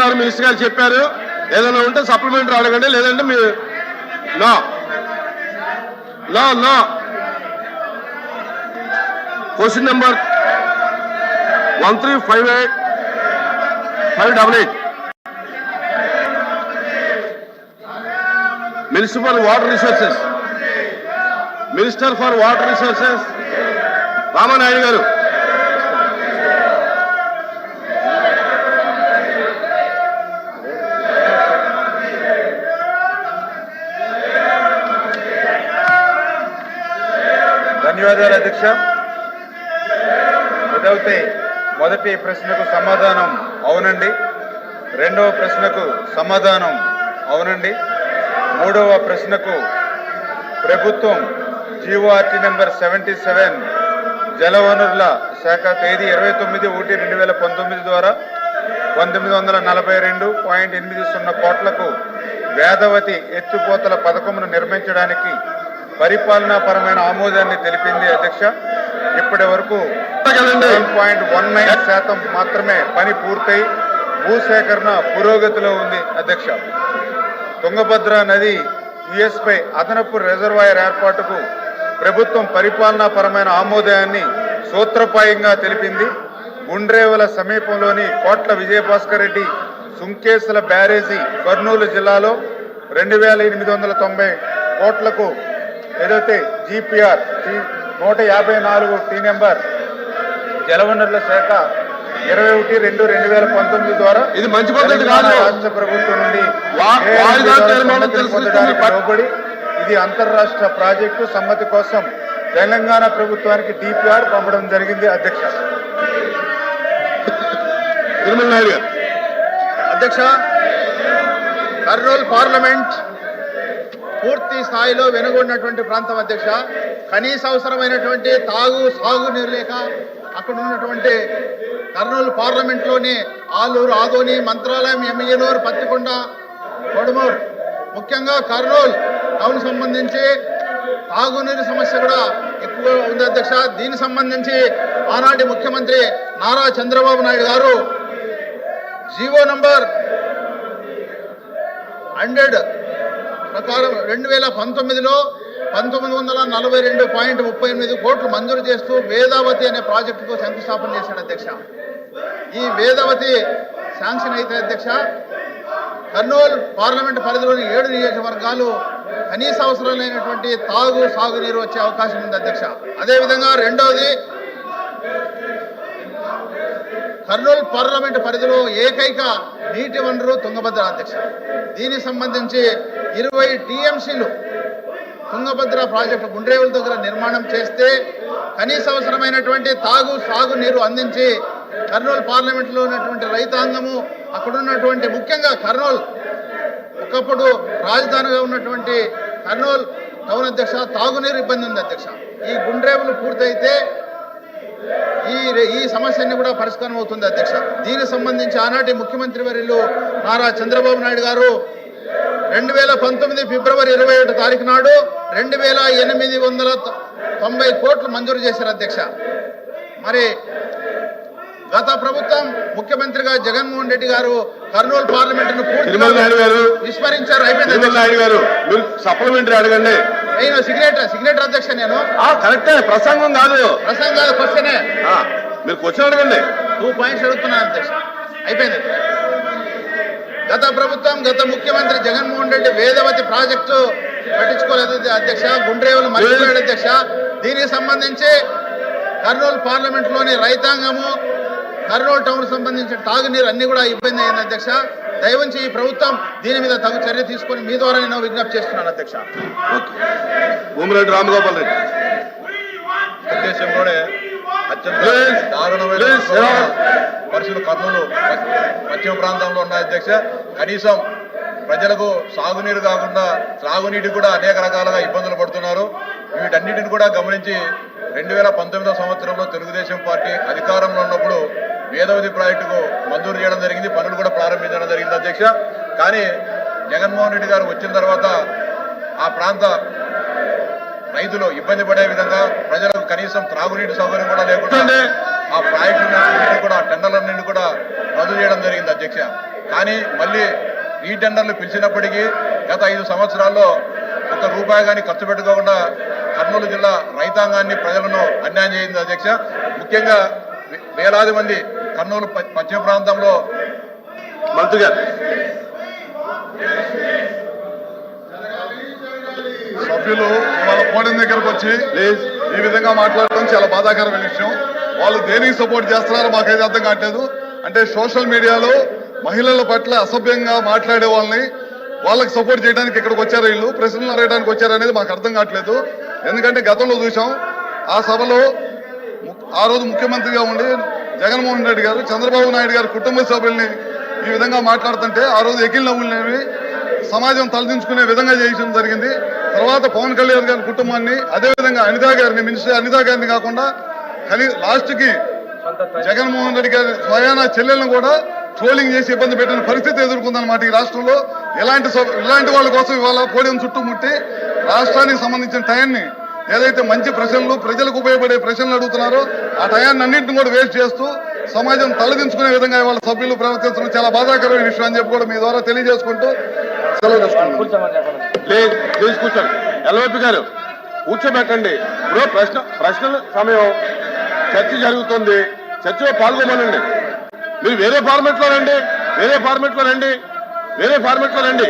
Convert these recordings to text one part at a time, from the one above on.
Minister గారు చెప్పారు. ఏదైనా ఉంటే సప్లిమెంటరీ అడగండి లేదంటే మీరు నా నా నా question number one three five eight five double eight minister for water resources minister for water resources Ramanaidu garu. ధన్యవాదాలు అధ్యక్ష. ఇదైతే మొదటి ప్రశ్నకు సమాధానం అవునండి. రెండవ ప్రశ్నకు సమాధానం అవునండి. మూడవ ప్రశ్నకు ప్రభుత్వం జీఓఆర్టీ నెంబర్ సెవెంటీ సెవెన్ జలవనరుల శాఖ తేదీ ఇరవై తొమ్మిది ఒకటి రెండు వేల పంతొమ్మిది ద్వారా పంతొమ్మిది వందల నలభై రెండు పాయింట్ ఎనిమిది సున్నా కోట్లకు వేదవతి ఎత్తిపోతల పథకమును నిర్మించడానికి పరిపాలనాపరమైన ఆమోదాన్ని తెలిపింది అధ్యక్ష. ఇప్పటి వరకు పాయింట్ వన్ నైన్ శాతం మాత్రమే పని పూర్తయి భూసేకరణ పురోగతిలో ఉంది అధ్యక్ష. తుంగభద్ర నది యుఎస్పై అదనపు రిజర్వాయర్ ఏర్పాటుకు ప్రభుత్వం పరిపాలనాపరమైన ఆమోదాన్ని సూత్రపాయంగా తెలిపింది. గుండ్రేవల సమీపంలోని కోట్ల విజయభాస్కర్ రెడ్డి సుంకేసుల బ్యారేజీ కర్నూలు జిల్లాలో రెండు వేల ఎనిమిది వందల తొంభై కోట్లకు ఏదైతే జీపీఆర్ నూట యాభై నాలుగు టీ నెంబర్ జలవనరుల శాఖ ఇరవై ఒకటి రెండు రెండు వేల పంతొమ్మిది ద్వారా ఇది మంచి పద్ధతి కాదు. రాష్ట్ర ప్రభుత్వం నుండి లోబడి ఇది అంతర్రాష్ట్ర ప్రాజెక్టు సమ్మతి కోసం తెలంగాణ ప్రభుత్వానికి డిపిఆర్ పంపడం జరిగింది అధ్యక్ష అధ్యక్ష కర్నూలు పార్లమెంట్ పూర్తి స్థాయిలో వెనుగొన్నటువంటి ప్రాంతం అధ్యక్ష. కనీస అవసరమైనటువంటి తాగు సాగునీరు లేక అక్కడ ఉన్నటువంటి కర్నూలు పార్లమెంట్లోని ఆలూరు ఆదోని మంత్రాలయం ఎమ్మిగనూరు పత్తికొండ కొడుమూరు ముఖ్యంగా కర్నూలు టౌన్ సంబంధించి తాగునీరు సమస్య కూడా ఎక్కువ ఉంది అధ్యక్ష. దీనికి సంబంధించి ఆనాటి ముఖ్యమంత్రి నారా చంద్రబాబు నాయుడు గారు జీవో నంబర్ హండ్రెడ్ ప్రకారం రెండు వేల పంతొమ్మిదిలో పంతొమ్మిది వందల నలభై రెండు పాయింట్ ముప్పై ఎనిమిది కోట్లు మంజూరు చేస్తూ వేదావతి అనే ప్రాజెక్టుకు శంకుస్థాపన చేశాడు అధ్యక్ష. ఈ వేదావతి శాంక్షన్ అయితే అధ్యక్ష కర్నూలు పార్లమెంట్ పరిధిలోని ఏడు నియోజకవర్గాలు కనీస అవసరమైనటువంటి తాగు సాగునీరు వచ్చే అవకాశం ఉంది అధ్యక్ష. అదేవిధంగా రెండవది కర్నూలు పార్లమెంట్ పరిధిలో ఏకైక నీటి వనరు తుంగభద్ర అధ్యక్ష. దీనికి సంబంధించి ఇరవై టీఎంసీలు తుంగభద్ర ప్రాజెక్టు గుండ్రేవుల దగ్గర నిర్మాణం చేస్తే కనీస అవసరమైనటువంటి తాగు సాగు నీరు అందించి కర్నూలు పార్లమెంట్లో ఉన్నటువంటి రైతాంగము అక్కడ ఉన్నటువంటి ముఖ్యంగా కర్నూలు ఒకప్పుడు రాజధానిగా ఉన్నటువంటి కర్నూలు టౌన్ అధ్యక్ష తాగునీరు ఇబ్బంది ఉంది అధ్యక్ష. ఈ గుండ్రేవులు పూర్తయితే ఈ ఈ సమస్యని కూడా పరిష్కారం అవుతుంది అధ్యక్ష. దీనికి సంబంధించి ఆనాటి ముఖ్యమంత్రి వర్యులు నారా చంద్రబాబు నాయుడు గారు రెండు వేల పంతొమ్మిది ఫిబ్రవరి ఇరవై ఒకటి తారీఖు నాడు రెండు వేల ఎనిమిది వందల తొంభై కోట్లు మంజూరు చేశారు అధ్యక్ష. మరి గత ప్రభుత్వం ముఖ్యమంత్రిగా జగన్మోహన్ రెడ్డి గారు కర్నూలు పూర్తిగా విస్మరించారు. అయిపోయింది సప్లిమెంటరీ అడగండి. నేను సిగ్నేటర్ సిగ్నేటర్ అధ్యక్ష నేను. ఆ కరెక్టే ప్రసంగం కాదు. ప్రసంగాల క్వశ్చనే. ఆ, మీరు క్వశ్చన్ అడగండి. టూ పాయింట్స్ అడుగుతున్నాను అధ్యక్ష. అయిపోయింది గత ప్రభుత్వం గత ముఖ్యమంత్రి జగన్మోహన్ రెడ్డి వేదవతి ప్రాజెక్టు పట్టించుకోలేదు. అధ్యక్ష గుండ్రేవులు మర్చిపోయాడు అధ్యక్ష. దీనికి సంబంధించి కర్నూలు పార్లమెంట్లోని రైతాంగము కర్నూలు టౌన్ సంబంధించిన తాగునీరు అన్ని కూడా ఇబ్బంది అయింది అధ్యక్ష. దయవుంచి ఈ ప్రభుత్వం దీని మీద తగు చర్య తీసుకొని మీ ద్వారా నేను విజ్ఞప్తి చేస్తున్నాను అధ్యక్ష. భూమిరెడ్డి రామగోపాల్ రెడ్డి. అత్యంత దారుణమైన. పరిస్థితులు కర్నూలు పశ్చిమ ప్రాంతంలో ఉన్నాయి అధ్యక్ష. కనీసం ప్రజలకు సాగునీరు కాకుండా త్రాగునీటికి కూడా అనేక రకాలుగా ఇబ్బందులు పడుతున్నారు. వీటన్నిటిని కూడా గమనించి రెండు వేల పంతొమ్మిదో సంవత్సరంలో తెలుగుదేశం పార్టీ అధికారంలో ఉన్నప్పుడు వేదవతి ప్రాజెక్టుకు మంజూరు చేయడం జరిగింది. పనులు కూడా ప్రారంభించడం జరిగింది అధ్యక్ష. కానీ జగన్మోహన్ రెడ్డి గారు వచ్చిన తర్వాత ఆ ప్రాంత రైతులు ఇబ్బంది పడే విధంగా ప్రజలకు కనీసం త్రాగునీటి సౌకర్యం కూడా లేకుండా ఆ ప్రాజెక్టు కూడా ఆ టెండర్లన్నింటి కూడా రద్దు చేయడం జరిగింది అధ్యక్ష. కానీ మళ్ళీ రీటెండర్లు పిలిచినప్పటికీ గత ఐదు సంవత్సరాల్లో ఒక రూపాయి కానీ ఖర్చు పెట్టుకోకుండా కర్నూలు జిల్లా రైతాంగాన్ని ప్రజలను అన్యాయం చేసింది అధ్యక్ష. ముఖ్యంగా వే- వేలాది మంది కర్నూలు పశ్చిమ ప్రాంతంలో మంత్రి గారు. సభ్యులు వాళ్ళ పోడియం దగ్గరకు వచ్చి ఈ విధంగా మాట్లాడటం చాలా బాధాకరమైన విషయం. వాళ్ళు దేనికి సపోర్ట్ చేస్తున్నారో మాకైతే అర్థం కావట్లేదు. అంటే సోషల్ మీడియాలో మహిళల పట్ల అసభ్యంగా మాట్లాడే వాళ్ళని వాళ్ళకి సపోర్ట్ చేయడానికి ఇక్కడికి వచ్చారు వీళ్ళు ప్రశ్నలు అడగడానికి వచ్చారనేది మాకు అర్థం కావట్లేదు. ఎందుకంటే గతంలో చూసాం ఆ సభలో ము- ఆ రోజు ముఖ్యమంత్రిగా ఉండి జగన్మోహన్ రెడ్డి గారు చంద్రబాబు నాయుడు గారి కుటుంబ సభ్యుల్ని ఈ విధంగా మాట్లాడుతుంటే ఆ రోజు ఎకిల్ నవ్వులనేవి సమాజం తలదించుకునే విధంగా చేయడం జరిగింది. తర్వాత పవన్ కళ్యాణ్ గారి కుటుంబాన్ని అదేవిధంగా అనితా గారిని మినిస్టర్ అనితా గారిని కాకుండా కనీ లాస్ట్కి జగన్మోహన్ రెడ్డి గారి స్వయాన చెల్లెలను కూడా ట్రోలింగ్ చేసి ఇబ్బంది పెట్టిన పరిస్థితి ఎదుర్కొందన్నమాట ఈ రాష్ట్రంలో. ఇలాంటి ఇలాంటి వాళ్ళ కోసం ఇవాళ పోడియం చుట్టుముట్టి రాష్ట్రానికి సంబంధించిన టయాన్ని ఏదైతే మంచి ప్రశ్నలు ప్రజలకు ఉపయోగపడే ప్రశ్నలు అడుగుతున్నారో ఆ టయాన్ని అన్నింటిని కూడా వేస్ట్ చేస్తూ సమాజం తలదించుకునే విధంగా ఇవాళ సభ్యులు ప్రవర్తించడం చాలా బాధాకరమైన విషయం అని చెప్పి కూడా మీ ద్వారా తెలియజేసుకుంటూ సెలవు కూర్చోండి గారు కూర్చోబెట్టండి. ఇప్పుడు ప్రశ్న ప్రశ్నల సమయం. చర్చ జరుగుతుంది. చర్చలో పాల్గొమనండి. మీరు వేరే ఫార్మెట్లో రండి. వేరే ఫార్మెట్లో రండి. వేరే ఫార్మెట్లో రండి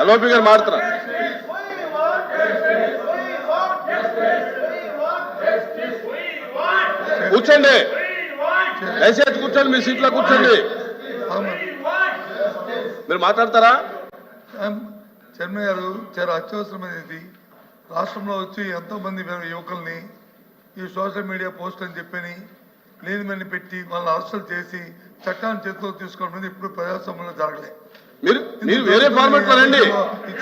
ఎల్ఓపి గారు మారుతున్నారు కూర్చోండి. దయచేసి కూర్చోండి మీ సీట్లో కూర్చోండి. మీరు మాట్లాడతారా? Um, చర్మ గారు చాలా అత్యవసరమైనది రాష్ట్రంలో వచ్చి ఎంతో మంది యువకుల్ని ఈ సోషల్ మీడియా పోస్ట్ అని చెప్పని లేని మని పెట్టి వాళ్ళని అరెస్టులు చేసి చట్టాన్ని చేతిలో తీసుకోవడం ఇప్పుడు ప్రజాస్వామ్యంలో జరగలేదు మీరు మీరు వేరే ఫార్మెట్లో రండి.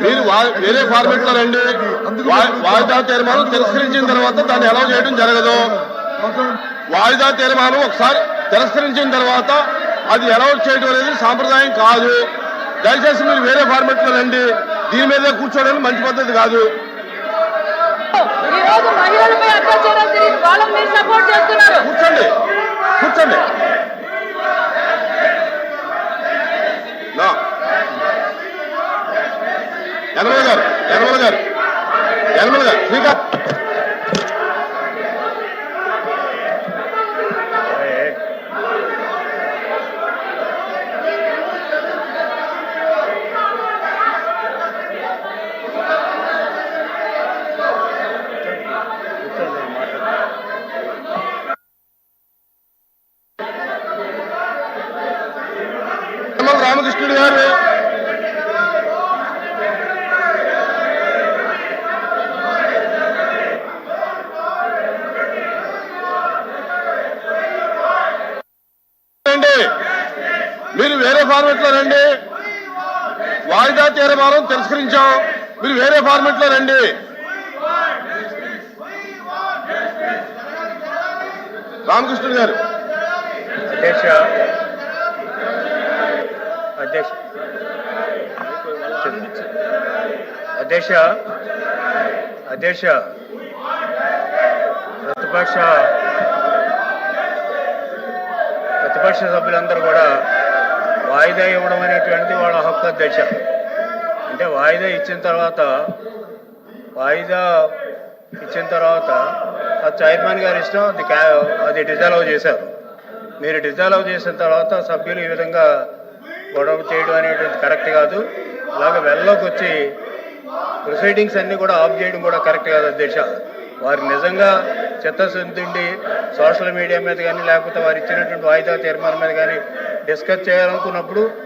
మీరు వేరే ఫార్మెట్లో రండి. వాయిదా తీర్మానం తిరస్కరించిన తర్వాత దాన్ని అలౌ చేయడం జరగదు. వాయిదా తీర్మానం ఒకసారి తిరస్కరించిన తర్వాత అది అలౌ చేయడం అనేది సాంప్రదాయం కాదు. దయచేసి మీరు వేరే ఫార్మెట్లో రండి. దీని మీద కూర్చోవడం మంచి పద్ధతి కాదు. కూర్చోండి. కూర్చోండి. నా. యనమల గారు యనమల గారు యనమల గారు శ్రీకాంత్ యనమల రామకృష్ణుడు గారు రండి మీరు వేరే ఫార్మెట్లో రండి. వాయిదా తీర్మానం తిరస్కరించాం. మీరు వేరే ఫార్మెట్లో రండి. రామకృష్ణుడు గారు. అధ్యక్ష. అధ్యక్ష. అధ్యక్ష. అధ్యక్ష. ప్రతిపక్ష. ప్రతిపక్ష సభ్యులందరూ కూడా వాయిదా ఇవ్వడం అనేటువంటిది వాళ్ళ హక్కు దశ అంటే వాయిదా ఇచ్చిన తర్వాత వాయిదా ఇచ్చిన తర్వాత ఆ చైర్మన్ గారి ఇష్టం అది క్యా- అది డిజాల్వ్ చేశారు. మీరు డిజాల్వ్ చేసిన తర్వాత సభ్యులు ఈ విధంగా గొడవ చేయడం అనేటువంటిది కరెక్ట్ కాదు. అలాగే వెళ్ళలోకి వచ్చి ప్రొసీడింగ్స్ అన్నీ కూడా ఆఫ్ చేయడం కూడా కరెక్ట్ కాదు అధ్యక్ష వారు నిజంగా చిత్తశుద్ధి సోషల్ మీడియా మీద కానీ లేకపోతే వారు ఇచ్చినటువంటి వాయిదా తీర్మానం మీద కానీ డిస్కస్ చేయాలనుకున్నప్పుడు